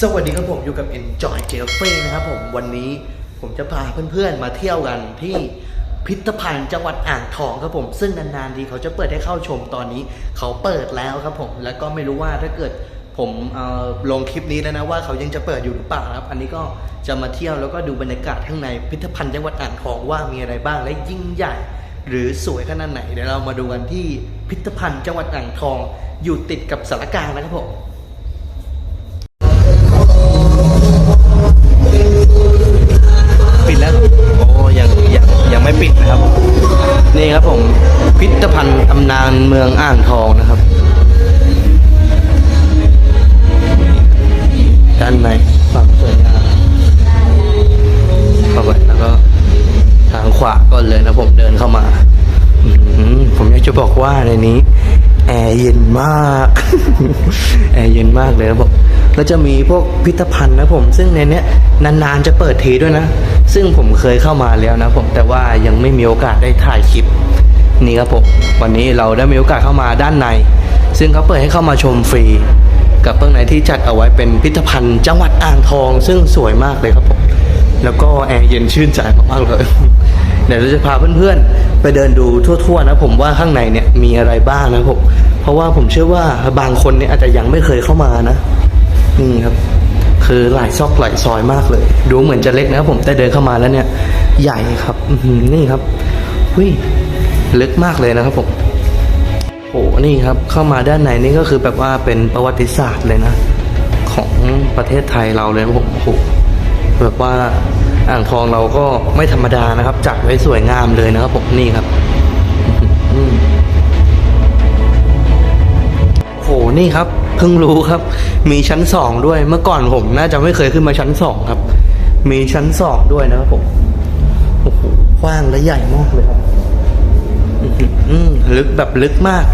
สวัสดีครับผมอยู่กับ Enjoy j e f f r e y นะครับผมวันนี้ผมจะพาเพื่อนๆมาเที่ยวกันที่พิพิธภัณฑ์จังหวัดอ่างทองครับผมซึ่งนานๆทีเขาจะเปิดให้เข้าชมตอนนี้ เขาเปิดแล้วครับผมแล้วก็ไม่รู้ว่าถ้าเกิดผมลงคลิปนี้แล้วนะว่าเขายังจะเปิดอยู่หรือเปล่านะครับ อันนี้ก็จะมาเที่ยวแล้วก็ดูบรรยากาศข้างในพิพิธภัณฑ์จังหวัดอ่างทองว่ามีอะไรบ้างและยิ่งใหญ่ หรือสวยขนาดไหนเดี๋ยวเรามาดูกันที่พิพิธภัณฑ์จังหวัดอ่างทอง อยู่ติดกับสารกลางนะครับผม นี่ครับผมพิพิธภัณฑ์ตำนานเมืองอ่างทองนะครับ ด้านในความสวยงามเข้าไปแล้วก็ทางขวาก่อนเลยนะผมเดินเข้ามาผมอยากจะบอกว่าในนี้ แอร์เย็นมาก แอร์เย็นมากเลยนะผมแล้วจะมีพวกพิพิธภัณฑ์นะผม ซึ่งในเนี้ยนานๆจะเปิดทีด้วยนะ ซึ่งผมเคยเข้ามาแล้วนะผมแต่ว่ายังไม่มีโอกาสได้ถ่ายคลิปนี่ครับผมวันนี้เราได้มีโอกาสเข้ามาด้านใน ซึ่งเขาเปิดให้เข้ามาชมฟรี กับเบื้องในที่จัดเอาไว้เป็นพิพิธภัณฑ์จังหวัดอ่างทอง ซึ่งสวยมากเลยครับผมแล้วก็แอร์เย็นชื่นใจมากๆเลยเดี๋ยวเราจะพาเพื่อนๆ ไปเดินดูทั่วๆนะผมว่าข้างในเนี่ยมีอะไรบ้างนะผมเพราะว่าผมเชื่อว่าบางคนเนี่ยอาจจะยังไม่เคยเข้ามานะนี่ครับ คือหลายซอกหลายซอยมากเลย ดูเหมือนจะเล็กนะครับผมแต่เดินเข้ามาแล้วเนี่ยใหญ่ครับนี่ครับวิลึกมากเลยนะครับผมโอ้นี่ครับเข้ามาด้านในนี่ก็คือแบบว่าเป็นประวัติศาสตร์เลยนะ ของประเทศไทยเราเลยนะผมโอ้โหแบบว่าอ่างทองเราก็ไม่ธรรมดานะครับจัดไว้สวยงามเลยนะครับผมนี่ครับ นี่ครับเพิ่งรู้ครับ มีชั้นสองด้วยเมื่อก่อนผมน่าจะไม่เคยขึ้นมาชั้นสองครับ มีชั้นสองด้วยนะครับผมโอ้โหกว้างและใหญ่มากเลยครับอืมลึกแบบลึกมาก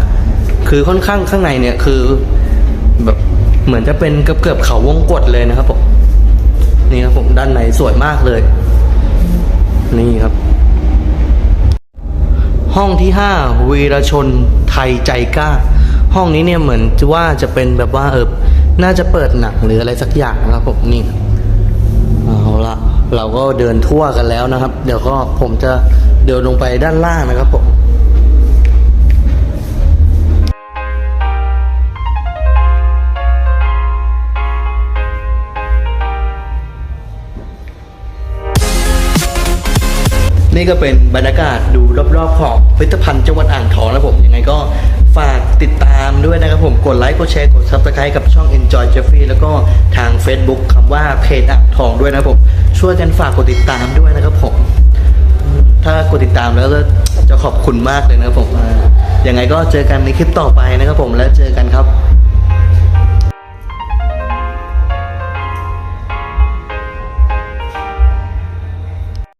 คือค่อนข้างข้างในเนี่ยคือ แบบเหมือนจะเป็นเกือบเกือบๆเขาวงกตเลยนะครับผมนี่ครับผมด้านในสวยมากเลย นี่ครับ ห้องที่ห้าวีรชนไทยใจกล้า ห้องนี้เนี่ยเหมือนว่าจะเป็นแบบว่าเออน่าจะเปิดหนังหรืออะไรสักอย่างนะครับผมนี่เอาละเราก็เดินทั่วกันแล้วนะครับ เดี๋ยวก็ผมจะเดินลงไปด้านล่างนะครับผมนี่ก็เป็นบรรยากาศดูรอบๆของพิพิธภัณฑ์จังหวัดอ่างทองนะผมยังไงก็ ติดตามด้วยนะครับผมกดไลค์กดแชร์กด subscribe กับช่อง Enjoy Jeffrey แล้วก็ทาง Facebook คำว่าเพจอ่างทองด้วยนะครับผมช่วยกันฝากกดติดตามด้วยนะครับผม ถ้ากดติดตามแล้วก็จะขอบคุณมากเลยนะครับผมยังไงก็เจอกันในคลิปต่อไปนะครับผมแล้วเจอกันครับ